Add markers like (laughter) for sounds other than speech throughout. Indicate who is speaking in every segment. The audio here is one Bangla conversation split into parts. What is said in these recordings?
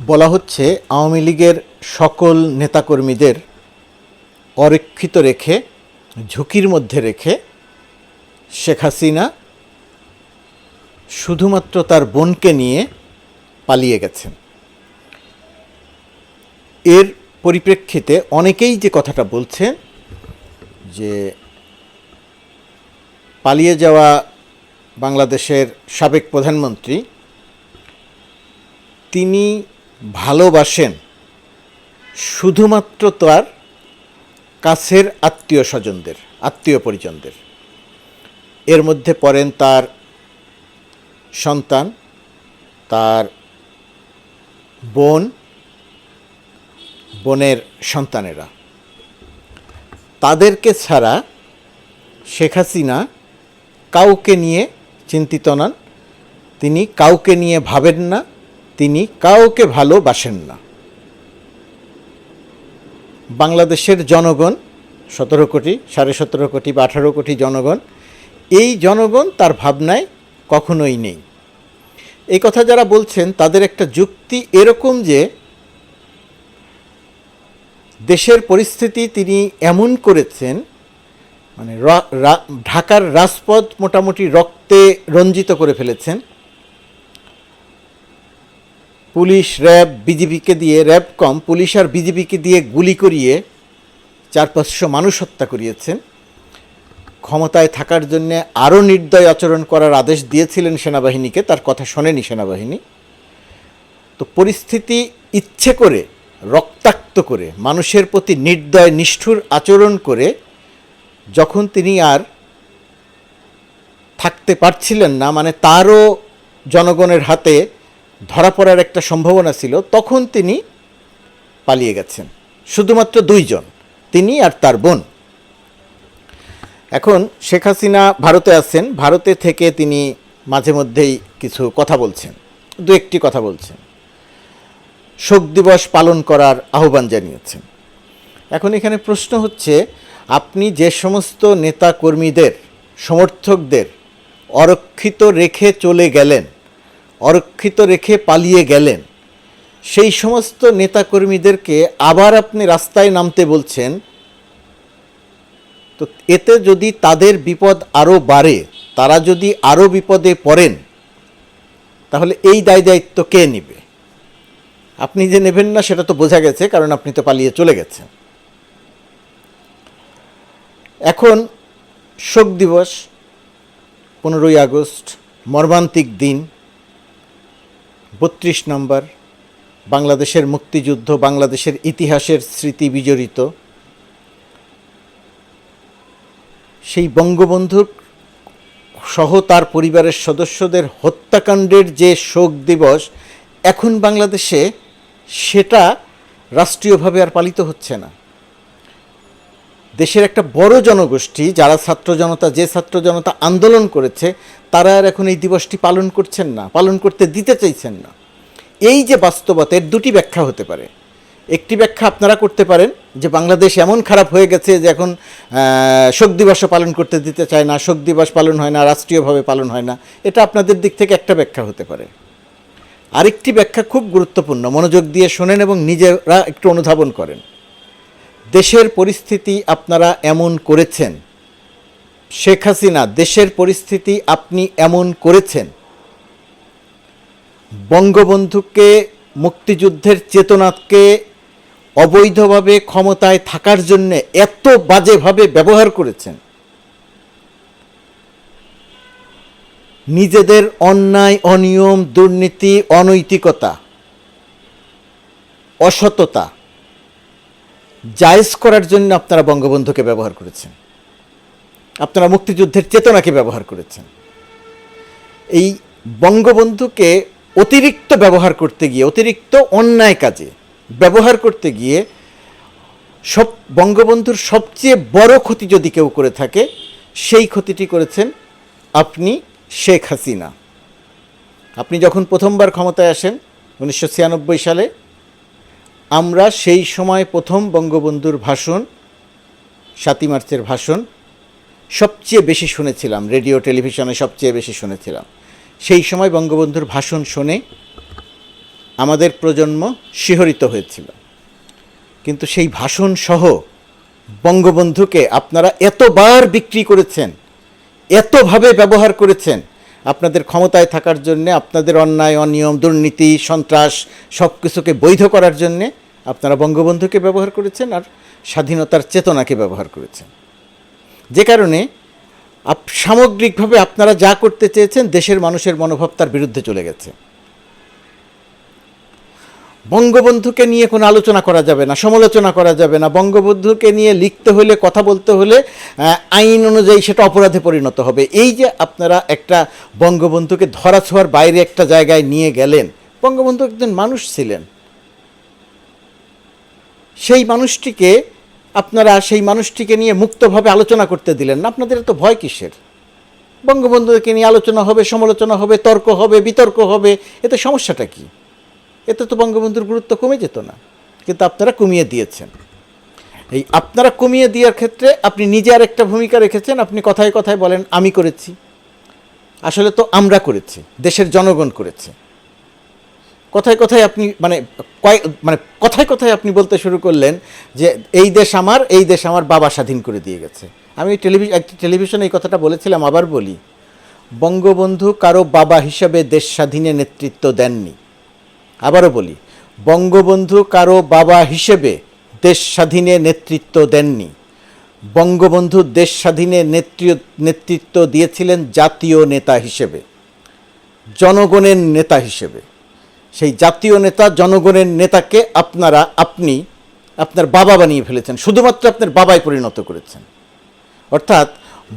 Speaker 1: বলা হচ্ছে আওয়ামী লীগের সকল নেতাকর্মীদের অরক্ষিত রেখে, ঝুঁকির মধ্যে রেখে শেখ হাসিনা শুধুমাত্র তার বোনকে নিয়ে পালিয়ে গেছেন। এর পরিপ্রেক্ষিতে অনেকেই যে কথাটা বলছেন যে পালিয়ে যাওয়া বাংলাদেশের সাবেক প্রধানমন্ত্রী, তিনি ভালোবাসেন, শুধুমাত্র তার কাছের আত্মীয় স্বজনদের আত্মীয় পরিজনদের এর মধ্যে পড়েন তার সন্তান, তার বোন, বোনের সন্তানেরা। তাদেরকে ছাড়া শেখ হাসিনা কাউকে নিয়ে চিন্তিত নন। তিনি কাউকে নিয়ে ভাবেন না। তিনি কাউকে ভালোবাসেন না। বাংলাদেশের জনগণ, সতেরো কোটি, সাড়ে সতেরো কোটি বা আঠারো কোটি জনগণ, এই জনগণ তার ভাবনায় কখনোই নেই। এই কথা যারা বলছেন, তাদের একটা যুক্তি এরকম যে, দেশের পরিস্থিতি তিনি এমন করেছেন মানে ঢাকার রাজপথ মোটামুটি রক্তে রঞ্জিত করে ফেলেছেন পুলিশ, র্যাব বিজেপিকে দিয়ে, র্যাব কম, পুলিশ আর বিজেপিকে দিয়ে গুলি করিয়ে চার পাঁচশো মানুষ হত্যা করিয়েছেন। ক্ষমতায় থাকার জন্য আরও নির্দয় আচরণ করার আদেশ দিয়েছিলেন সেনাবাহিনীকে, তার কথা শোনেনি সেনাবাহিনী। তো পরিস্থিতি ইচ্ছে করে, রক্তাক্ত করে, মানুষের প্রতি নির্দয়, নিষ্ঠুর আচরণ করে যখন তিনি আর থাকতে পারছিলেন না মানে তারও জনগণের হাতে ধরা পড়ার একটা সম্ভাবনা ছিল, তখন তিনি পালিয়ে গেছেন। শুধুমাত্র দুইজন, তিনি আর তার বোন। এখন শেখ হাসিনা ভারতে আছেন, ভারতে থেকে তিনি মাঝে মধ্যেই কিছু কথা বলছেন, দু একটি কথা বলছেন। শোক দিবস পালন করার আহ্বান জানিয়েছেন। এখন এখানে প্রশ্ন হচ্ছে, আপনি যে সমস্ত নেতা কর্মীদের সমর্থকদের অরক্ষিত রেখে চলে গেলেন অরক্ষিত রেখে পালিয়ে গেলেন। সেই সমস্ত নেতাকর্মীদেরকে আবার আপনি রাস্তায় নামতে বলছেন। তো এতে যদি তাদের বিপদ আরও বাড়ে, তারা যদি আরও বিপদে পড়েন, তাহলে এই দায় দায়িত্ব কে নেবে? আপনি যে নেবেন না, সেটা তো বোঝা গেছে, কারণ আপনি তো পালিয়ে চলে গেছেন। এখন শোক দিবস, পনেরোই আগস্ট, মর্মান্তিক দিন। বত্রিশ নম্বর, বাংলাদেশের মুক্তিযুদ্ধ, বাংলাদেশের ইতিহাসের স্মৃতি বিজড়িত। সেই বঙ্গবন্ধুর সহ তার পরিবারের সদস্যদের হত্যাকাণ্ডের যে শোক দিবস, এখন বাংলাদেশে সেটা রাষ্ট্রীয়ভাবে আর পালিত হচ্ছে না। দেশের একটা বড় জনগোষ্ঠী, যারা ছাত্র জনতা, যে ছাত্র জনতা আন্দোলন করেছে, তারা আর এখন এই দিবসটি পালন করছেন না, পালন করতে দিতে চাইছেন না। এই যে বাস্তবতা এর দুটি ব্যাখ্যা হতে পারে। একটি ব্যাখ্যা আপনারা করতে পারেন যে বাংলাদেশ এমন খারাপ হয়ে গেছে যে এখন শোক দিবসও পালন করতে দিতে চায় না, শোক দিবস পালন হয় না, রাষ্ট্রীয়ভাবে পালন হয় না। এটা আপনাদের দিক থেকে একটা ব্যাখ্যা হতে পারে। আরেকটি ব্যাখ্যা খুব গুরুত্বপূর্ণ, মনোযোগ দিয়ে শোনেন এবং নিজেরা একটু অনুধাবন করেন। দেশের পরিস্থিতি আপনারা এমন করেছেন। শেখ হাসিনা, দেশের পরিস্থিতি আপনি এমন করেছেন। বঙ্গবন্ধুকে, মুক্তিযুদ্ধের চেতনাকে অবৈধভাবে ক্ষমতায় থাকার জন্য এত বাজেভাবে ব্যবহার করেছেন। নিজেদের অন্যায়, অনিয়ম, দুর্নীতি, অনৈতিকতা, অসততা জায়েজ করার জন্য আপনারা বঙ্গবন্ধুকে ব্যবহার করেছেন। আপনারা মুক্তিযুদ্ধের চেতনাকে ব্যবহার করেছেন। এই বঙ্গবন্ধুকে অতিরিক্ত ব্যবহার করতে গিয়ে, অতিরিক্ত অন্যায় কাজে ব্যবহার করতে গিয়ে সব বঙ্গবন্ধুর সবচেয়ে বড় ক্ষতি যদি কেউ করে থাকে, সেই ক্ষতিটি করেছেন আপনি শেখ হাসিনা। আপনি যখন প্রথমবার ক্ষমতায় আসেন, উনিশশো ছিয়ানব্বই সালে আমরা সেই সময় প্রথম বঙ্গবন্ধুর ভাষণ, সাতই মার্চের ভাষণ, সবচেয়ে বেশি শুনেছিলাম, রেডিও, টেলিভিশনে সবচেয়ে বেশি শুনেছিলাম। সেই সময় বঙ্গবন্ধুর ভাষণ শুনে আমাদের প্রজন্ম শিহরিত হয়েছিল। কিন্তু সেই ভাষণ সহ বঙ্গবন্ধুকে আপনারা এতবার বিক্রি করেছেন, এতভাবে ব্যবহার করেছেন, আপনাদের ক্ষমতায় থাকার জন্যে, আপনাদের অন্যায়, অনিয়ম, দুর্নীতি, সন্ত্রাস সব কিছুকে বৈধ করার জন্যে আপনারা বঙ্গবন্ধুকে ব্যবহার করেছেন আর স্বাধীনতার চেতনাকে ব্যবহার করেছেন। যে কারণে সামগ্রিকভাবে আপনারা যা করতে চেয়েছেন, দেশের মানুষের মনোভাব তার বিরুদ্ধে চলে গেছে। বঙ্গবন্ধুকে নিয়ে কোনো আলোচনা করা যাবে না, সমালোচনা করা যাবে না। বঙ্গবন্ধুকে নিয়ে লিখতে হলে, কথা বলতে হলে আইন অনুযায়ী সেটা অপরাধে পরিণত হবে। এই যে আপনারা একটা বঙ্গবন্ধুকে ধরাছোঁয়ার বাইরে একটা জায়গায় নিয়ে গেলেন, বঙ্গবন্ধু একজন মানুষ ছিলেন। সেই মানুষটিকে আপনারা সেই মানুষটিকে নিয়ে মুক্তভাবে আলোচনা করতে দিলেন না। আপনাদের এত ভয় কিসের? বঙ্গবন্ধুকে নিয়ে আলোচনা হবে, সমালোচনা হবে, তর্ক হবে, বিতর্ক হবে, এতে সমস্যাটা কী? এতে তো বঙ্গবন্ধুর গুরুত্ব কমে যেত না, কিন্তু আপনারা কমিয়ে দিয়েছেন। এই আপনারা কমিয়ে দেওয়ার ক্ষেত্রে আপনি নিজে আর একটা ভূমিকা রেখেছেন, আপনি কথায় কথায় বলেন, আমি করেছি। আসলে তো আমরা করেছি, দেশের জনগণ করেছে। কথায় কথায় আপনি মানে কয় মানে কথায় কথায় আপনি বলতে শুরু করলেন যে এই দেশ আমার, এই দেশ আমার বাবা স্বাধীন করে দিয়ে গেছে। আমি টেলিভিশন একটি টেলিভিশনে এই কথাটা বলেছিলাম, আবার বলি। বঙ্গবন্ধু কারও বাবা হিসাবে দেশ স্বাধীনে নেতৃত্ব দেননি। আবারও বলি, বঙ্গবন্ধু কারও বাবা হিসেবে দেশ স্বাধীনে নেতৃত্ব দেননি। বঙ্গবন্ধু দেশ স্বাধীনে নেতৃ- নেতৃত্ব দিয়েছিলেন জাতীয় নেতা হিসেবে, জনগণের নেতা হিসেবে। সেই জাতীয় নেতা, জনগণের নেতাকে আপনারা, আপনি আপনার বাবা বানিয়ে ফেলেছেন, শুধুমাত্র আপনার বাবাই পরিণত করেছেন। অর্থাৎ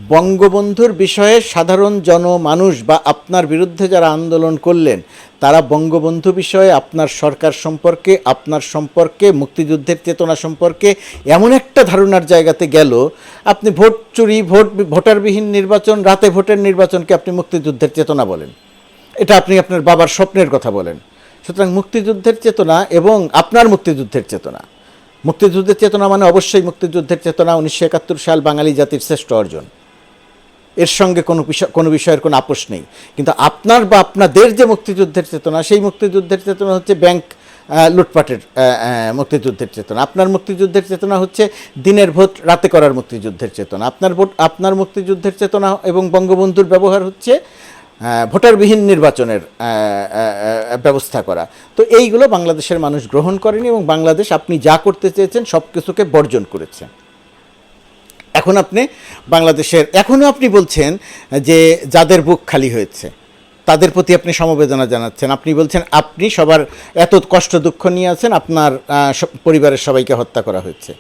Speaker 1: বঙ্গবন্ধুর বিষয়ে সাধারণ জনমানুষ বা আপনার বিরুদ্ধে যারা আন্দোলন করলেন, তারা বঙ্গবন্ধু বিষয়ে আপনার সরকার সম্পর্কে, আপনার সম্পর্কে, মুক্তিযুদ্ধের চেতনা সম্পর্কে এমন একটা ধারণার জায়গাতে গেল, আপনি ভোট চুরি, ভোট ভোটারবিহীন নির্বাচন, রাতে ভোটের নির্বাচনকে আপনি মুক্তিযুদ্ধের চেতনা বলেন। এটা আপনি আপনার বাবার স্বপ্নের কথা বলেন। সুতরাং মুক্তিযুদ্ধের চেতনা এবং আপনার মুক্তিযুদ্ধের চেতনা। মুক্তিযুদ্ধের চেতনা মানে অবশ্যই মুক্তিযুদ্ধের চেতনা, উনিশশো একাত্তর সাল বাঙালি জাতির শ্রেষ্ঠ অর্জন। এর সঙ্গে কোনো বিষয়, কোনো বিষয়ের কোনো আপোষ নেই। কিন্তু আপনার বা আপনাদের যে মুক্তিযুদ্ধের চেতনা, সেই মুক্তিযুদ্ধের চেতনা হচ্ছে ব্যাংক লুটপাটের মুক্তিযুদ্ধের চেতনা। আপনার মুক্তিযুদ্ধের চেতনা হচ্ছে দিনের ভোট রাতে করার মুক্তিযুদ্ধের চেতনা। আপনার ভোট, আপনার মুক্তিযুদ্ধের চেতনা এবং বঙ্গবন্ধুর ব্যবহার হচ্ছে ভোটারবিহীন নির্বাচনের ব্যবস্থা করা। তো এইগুলো বাংলাদেশের মানুষ গ্রহণ করেনি এবং বাংলাদেশ আপনি যা করতে চেয়েছেন সব কিছুকে বর্জন করেছে। এখন আপনি বাংলাদেশের এখনও আপনি বলছেন যে যাদের বুক খালি হয়েছে, তাদের প্রতি আপনি সমবেদনা জানাচ্ছেন। আপনি বলছেন, আপনি সবার এত কষ্ট দুঃখ নিয়ে আছেন, আপনার পরিবারের সবাইকে হত্যা করা হয়েছে।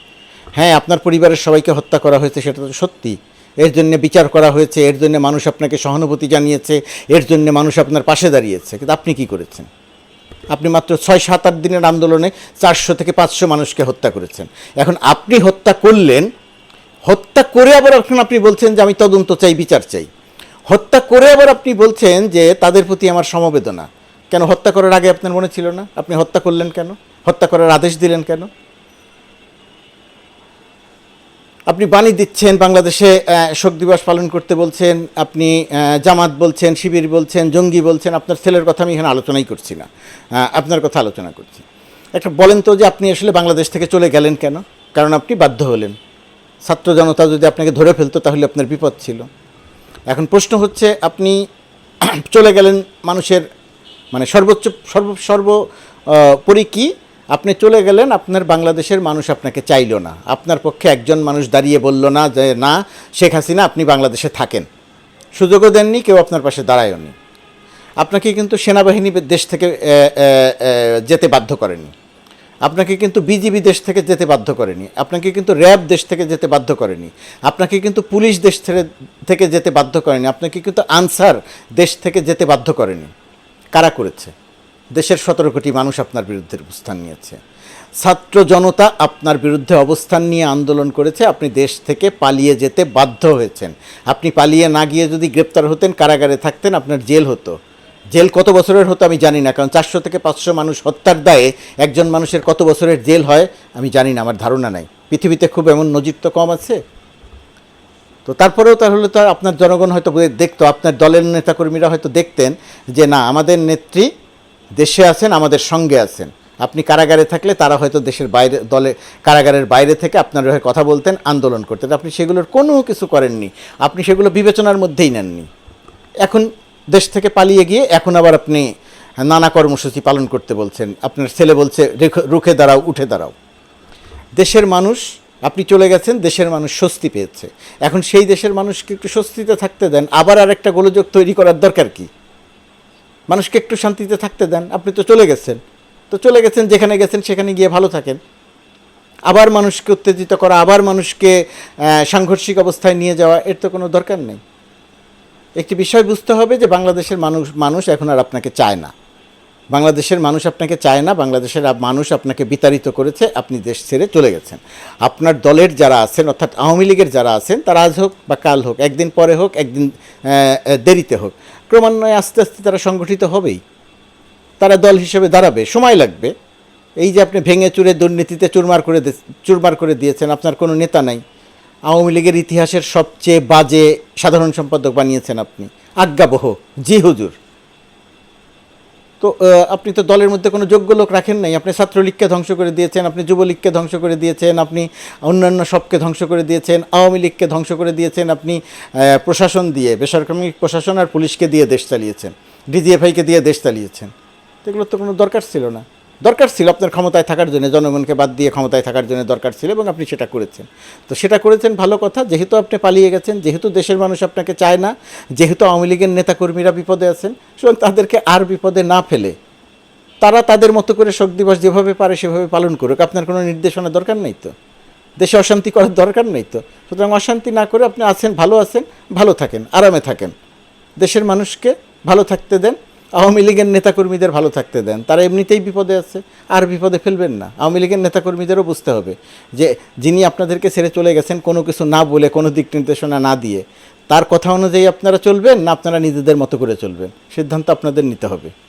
Speaker 1: হ্যাঁ আপনার পরিবারের সবাইকে হত্যা করা হয়েছে, সেটা তো সত্যি। এর জন্য বিচার করা হয়েছে, এর জন্য মানুষ আপনাকে সহানুভূতি জানিয়েছে, এর জন্য মানুষ আপনার পাশে দাঁড়িয়েছে। কিন্তু আপনি কি করেছেন? আপনি মাত্র ছয়, সাত, আট দিনের আন্দোলনে চারশো থেকে পাঁচশো মানুষকে হত্যা করেছেন। এখন আপনি হত্যা করলেন, হত্যা করে আবার এখন আপনি বলছেন যে আমি তদন্ত চাই, বিচার চাই। হত্যা করে আবার আপনি বলছেন যে তাদের প্রতি আমার সমবেদনা। কেন হত্যা করার আগে আপনার মনে ছিল না? আপনি হত্যা করলেন কেন? হত্যা করার আদেশ দিলেন কেন? আপনি বাণী দিচ্ছেন, বাংলাদেশে শোক দিবস পালন করতে বলছেন, আপনি জামাত বলছেন, শিবির বলছেন, জঙ্গি বলছেন, আপনার ছেলের কথা আমি এখানে আলোচনাই করছি না। আপনার কথা আলোচনা করছি। একটা বলেন তো যে আপনি আসলে বাংলাদেশ থেকে চলে গেলেন কেন? কারণ আপনি বাধ্য হলেন। ছাত্র জনতা যদি আপনাকে ধরে ফেলতো, তাহলে আপনার বিপদ ছিল। এখন প্রশ্ন হচ্ছে, আপনি (clears throat) চলে গেলেন মানুষের মানে সর্বোচ্চ, সর্ব সর্বোপরি কি? আপনি চলে গেলেন, আপনার বাংলাদেশের মানুষ আপনাকে চাইলো না। আপনার পক্ষে একজন মানুষ দাঁড়িয়ে বলল না যে, না, শেখ হাসিনা, আপনি বাংলাদেশে থাকেন। সুযোগও দেননি, কেউ আপনার পাশে দাঁড়ায়নি। আপনাকে কিন্তু সেনাবাহিনী দেশ থেকে যেতে বাধ্য করেনি। আপনাকে কিন্তু বিজিবি দেশ থেকে যেতে বাধ্য করেনি। আপনাকে কিন্তু র্যাব দেশ থেকে যেতে বাধ্য করেনি। আপনাকে কিন্তু পুলিশ দেশ থেকে যেতে বাধ্য করেনি। আপনাকে কিন্তু আনসার দেশ থেকে যেতে বাধ্য করেনি। কারা করেছে? দেশের সতেরো কোটি মানুষ আপনার বিরুদ্ধে অবস্থান নিয়েছে। ছাত্র জনতা আপনার বিরুদ্ধে অবস্থান নিয়ে আন্দোলন করেছে, আপনি দেশ থেকে পালিয়ে যেতে বাধ্য হয়েছেন। আপনি পালিয়ে না গিয়ে যদি গ্রেপ্তার হতেন, কারাগারে থাকতেন, আপনার জেল হতো। জেল কত বছরের হতো আমি জানি না, কারণ চারশো থেকে পাঁচশো মানুষ হত্যার দায়ে একজন মানুষের কত বছরের জেল হয় আমি জানি না, আমার ধারণা নাই। পৃথিবীতে খুব এমন নজির তো কম আছে। তো তারপরেও তাহলে তো আপনার জনগণ হয়তো দেখতো, আপনার দলের নেতাকর্মীরা হয়তো দেখতেন যে না, আমাদের নেত্রী দেশে আছেন, আমাদের সঙ্গে আছেন। আপনি কারাগারে থাকলে তারা হয়তো দেশের বাইরে, দলে, কারাগারের বাইরে থেকে আপনার হয়ে কথা বলতেন, আন্দোলন করতেন। আপনি সেগুলোর কোনো কিছু করেননি। আপনি সেগুলো বিবেচনার মধ্যেই নেননি। এখন দেশ থেকে পালিয়ে গিয়ে এখন আবার আপনি নানা কর্মসূচি পালন করতে বলছেন। আপনার ছেলে বলছে, "রেখ- দাঁড়াও, উঠে দাঁড়াও। দেশের মানুষ, আপনি চলে গেছেন, দেশের মানুষ স্বস্তি পেয়েছে। এখন সেই দেশের মানুষকে একটু স্বস্তিতে থাকতে দেন। আবার আর একটা গোলযোগ তৈরি করার দরকার কি? মানুষকে একটু শান্তিতে থাকতে দেন, আপনি তো চলে গেছেন। তো চলে গেছেন, যেখানে গেছেন, সেখানে গিয়ে ভালো থাকেন। আবার মানুষকে উত্তেজিত করা, আবার মানুষকে সাংঘর্ষিক অবস্থায় নিয়ে যাওয়া, এর তো কোনো দরকার নেই। একটি বিষয় বুঝতে হবে যে বাংলাদেশের মানুষ মানুষ এখন আর আপনাকে চায় না। বাংলাদেশের মানুষ আপনাকে চায় না, বাংলাদেশের মানুষ আপনাকে বিতাড়িত করেছে, আপনি দেশ ছেড়ে চলে গেছেন। আপনার দলের যারা আছেন, অর্থাৎ আওয়ামী লীগের যারা আছেন, তারা আজ হোক বা কাল হোক, একদিন পরে হোক, একদিন দেরিতে হোক, ক্রমান্বয়ে আস্তে আস্তে তারা সংগঠিত হবেই। তারা দল হিসেবে দাঁড়াবে, সময় লাগবে। এই যে আপনি ভেঙে চুরে দুর্নীতিতে চুরমার করে চুরমার করে দিয়েছেন, আপনার কোনো নেতা নাই। আওয়ামী লীগের ইতিহাসের সবচেয়ে বাজে সাধারণ সম্পাদক বানিয়েছেন আপনি। আজ্ঞাবহ, জি হুজুর। তো আপনি তো দলের মধ্যে কোনো যোগ্য লোক রাখেন নাই। আপনি ছাত্রলীগকে ধ্বংস করে দিয়েছেন, আপনি যুবলীগকে ধ্বংস করে দিয়েছেন, আপনি অন্যান্য সবকে ধ্বংস করে দিয়েছেন, আওয়ামী লীগকে ধ্বংস করে দিয়েছেন, আপনি প্রশাসন দিয়ে, বেসরকারি প্রশাসন আর পুলিশকে দিয়ে দেশ চালিয়েছেন, ডিজিএফআইকে দিয়ে দেশ চালিয়েছেন। এগুলোর তো কোনো দরকার ছিল না। দরকার ছিল আপনার ক্ষমতায় থাকার জন্য, জনগণকে বাদ দিয়ে ক্ষমতায় থাকার জন্য দরকার ছিল এবং আপনি সেটা করেছেন। তো সেটা করেছেন ভালো কথা, যেহেতু আপনি পালিয়ে গেছেন, যেহেতু দেশের মানুষ আপনাকে চায় না, যেহেতু আওয়ামী লীগের নেতাকর্মীরা বিপদে আছেন, সুতরাং তাদেরকে আর বিপদে না ফেলে। তারা তাদের মতো করে শোক দিবস যেভাবে পারে, সেভাবে পালন করুক। আপনার কোনো নির্দেশনা দরকার নেই তো? দেশে অশান্তি করার দরকার নেই তো? সুতরাং অশান্তি না করে আপনি আছেন, ভালো আছেন, ভালো থাকেন, আরামে থাকেন। দেশের মানুষকে ভালো থাকতে দেন আওয়ামী লীগের নেতাকর্মীদের ভালো থাকতে দেন। তারা এমনিতেই বিপদে আছে, আর বিপদে ফেলবেন না। আওয়ামী লীগের নেতাকর্মীদেরও বুঝতে হবে যে, যিনি আপনাদেরকে ছেড়ে চলে গেছেন, কোনো কিছু না বলে, কোনো দিক নির্দেশনা না দিয়ে, তার কথা অনুযায়ী আপনারা চলবেন না আপনারা নিজেদের মতো করে চলবেন? সিদ্ধান্ত আপনাদের নিতে হবে।